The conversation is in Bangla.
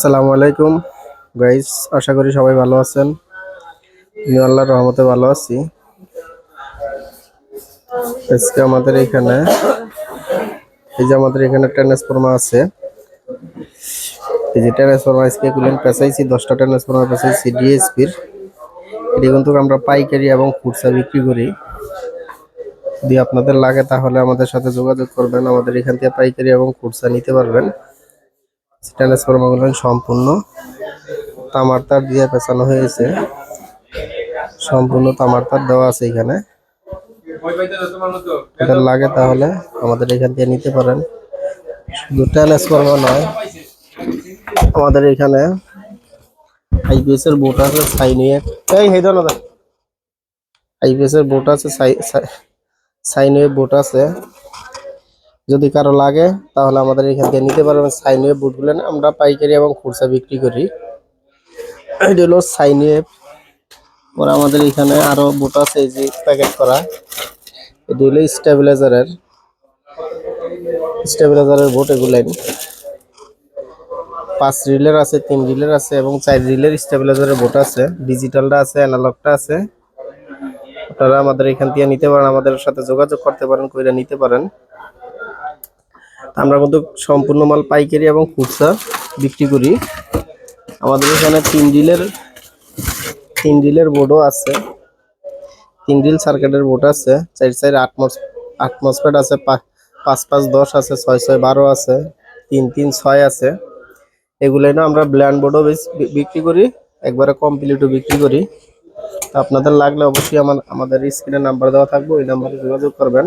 আসসালামু আলাইকুম। গাইস আশা করি সবাই ভালো আছেন। আমি আল্লাহর রহমতে ভালো আছি। আজকে আমাদের এখানে, এই যে আমাদের এখানে ট্রান্সফর্মার আছে। এই যে ট্রান্সফর্মার, আজকে পেঁচাইছি, দশটা ট্রান্সফর্মার পেঁচাইছি ডিএসপির এটি কিন্তু আমরা পাইকারি এবং খুচরা বিক্রি করি। যদি আপনাদের লাগে তাহলে আমাদের সাথে যোগাযোগ করবেন, আমাদের এখান থেকে পাইকারি এবং খুচরা নিতে পারবেন। ট্রান্সফর্মারগুলো সম্পূর্ণ। তামার তার দিয়ে পেঁচানো হয়েছে। সম্পূর্ণ তামার তার দেওয়া আছে এখানে। এটা লাগে তাহলে আমাদের এখান থেকে নিতে পারেন। শুধু ট্রান্সফর্মার নয়, আমাদের এখানে আইপিএস এর বোট আছে, সাইনিয়েট। এই হেই আইপিএস এর বোট আছে সাইনিয়েট বোট আছে। যদি কারও লাগে, তাহলে আমাদের এখান থেকে নিতে পারবেন সাইনওয়েভ বুটগুলো আমরা পাইকারি এবং খুচরা বিক্রি করি। এটি হলো সাইনওয়েভ পরে আমাদের এখানে আরও বুট আছে যে প্যাকেট করা। এটি হলো স্টেবিলাইজারের। স্টেবিলাইজারের বুট এগুলাই পাঁচ রিলের আছে, তিন রিলের আছে এবং চার রিলের স্টেবিলাইজারের বোট আছে। ডিজিটালটা আছে, অ্যানালগটা আছে। আপনারা আমাদের এখান থেকে নিতে পারেন, আমাদের সাথে যোগাযোগ করতে পারেন, কইরা নিতে পারেন। আমরা কিন্তু সম্পূর্ণ মাল পাইকারি এবং খুচরা বিক্রি করি। আমাদের এখানে তিন ডিলের তিন ডিলের বোর্ডও আছে। তিন ডিল সার্কিটের বোর্ড আছে। চার চার, আট মস, আট মসপেট আছে পাঁচ পাঁচ, দশ আছে, ছয় ছয়, বারো আছে, তিন তিন, ছয় আছে। এগুলো না আমরা ব্ল্যান্ড বোর্ডও বিক্রি করি, একবারে কমপ্লিটও বিক্রি করি। আপনাদের লাগলে অবশ্যই আমার, আমাদের স্ক্রিনে নাম্বার দেওয়া থাকবে, ওই নাম্বারে যোগাযোগ করবেন।